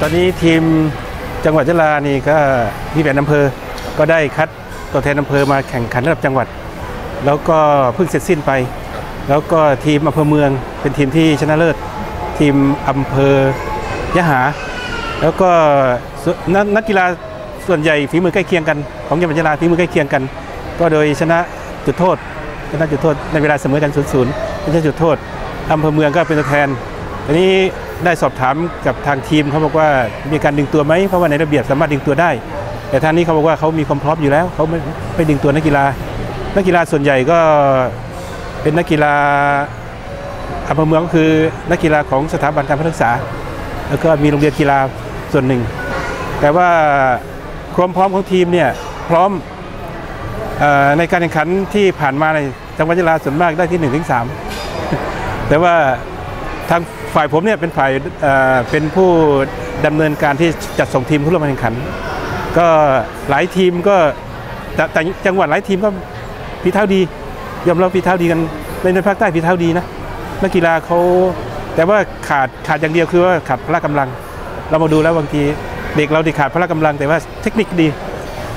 ตอนนี้ทีมจังหวัดยะลานี่ก็ที่เป็นอำเภอ ก็ได้คัดตัวแทนอำเภอมาแข่งขันระดับจังหวัด แล้วก็เพิ่งเสร็จสิ้นไป แล้วก็ทีมอำเภอเมืองเป็นทีมที่ชนะเลิศ ทีมอำเภอยะหา แล้วก็นนักกีฬาส่วนใหญ่ฝีมือใกล้เคียงกัน ของจังหวัดยะลาฝีมือใกล้เคียงกัน ก็โดยชนะจุดโทษชนะจุดโทษในเวลาเสมอกัน0ูนย์ไม่ใช่จุดโทษอำเภอเมืองก็เป็นตัวแทนทีนี้ ได้สอบถามกับทางทีมเขาบอกว่ามีการดึงตัวไหมเพราะว่าในระเบียบสามารถดึงตัวได้ แต่ทางนี้เขาบอกว่าเขามีความพร้อมอยู่แล้วเขาไม่ไม่ดึงตัวนักกีฬา นักกีฬาส่วนใหญ่ก็เป็นนักกีฬาอำเภอเมืองก็คือนักกีฬาของสถาบันการพัฒนาศึกษา แล้วก็มีโรงเรียนกีฬาส่วนหนึ่ง แต่ว่าความพร้อมของทีมเนี่ยพร้อมในการแข่งขันที่ผ่านมาในจังหวัดยะลาส่วนมากได้ที่1นถึงสแต่ว่าทาง ฝ่ายผมเนี่ยเป็นฝ่ายเเป็นผู้ดำเนินการที่จัดส่งทีมเข้าร่วมารแข่งขัน ก็หลายทีมก็แต่จังหวัดหลายทีมก็ฝีเท้าดี ยอมรับฝีเท้าดีกันในในภาคใต้ฝีเท้าดีนะนักกีฬาเขาแต่ว่าขาดขาดอย่างเดียวคือว่าขาดพละกำลัง เรามาดูแล้วบางทีเด็กเราดีขาดพละกำลัง แต่ว่าเทคนิคดี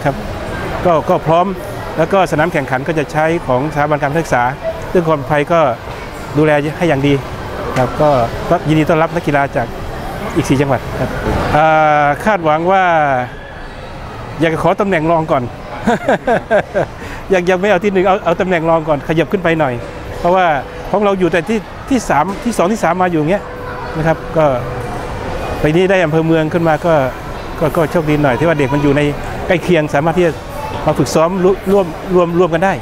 ครับก็ก็พร้อมแล้วก็สนามแข่งขันก็จะใช้ของสถาบันการศึกษาซึ่งความปลอดภัยก็ดูแลให้อย่างดี ครับก็ก็ยินดีต้อนรับนักกีฬาจากอีก 4 จังหวัดครับาคาดหวังว่า อยากจะขอตำแหน่งรองก่อน ยังยังไม่เอาที่หนึ่งเอาเอาตำแหน่งรองก่อนขยับขึ้นไปหน่อย เพราะว่าของเราอยู่แต่ที่ที่สามที่สองที่สามมาอยู่เงี้ยนะครับ ก็ไปนี้ได้อำเภอเมืองขึ้นมาก็ก็ก็โชคดีหน่อยที่ว่าเด็กมันอยู่ในใกล้เคียงสามารถที่จะมาฝึกซ้อมร่วมร่วมร่วมร่วมกันได้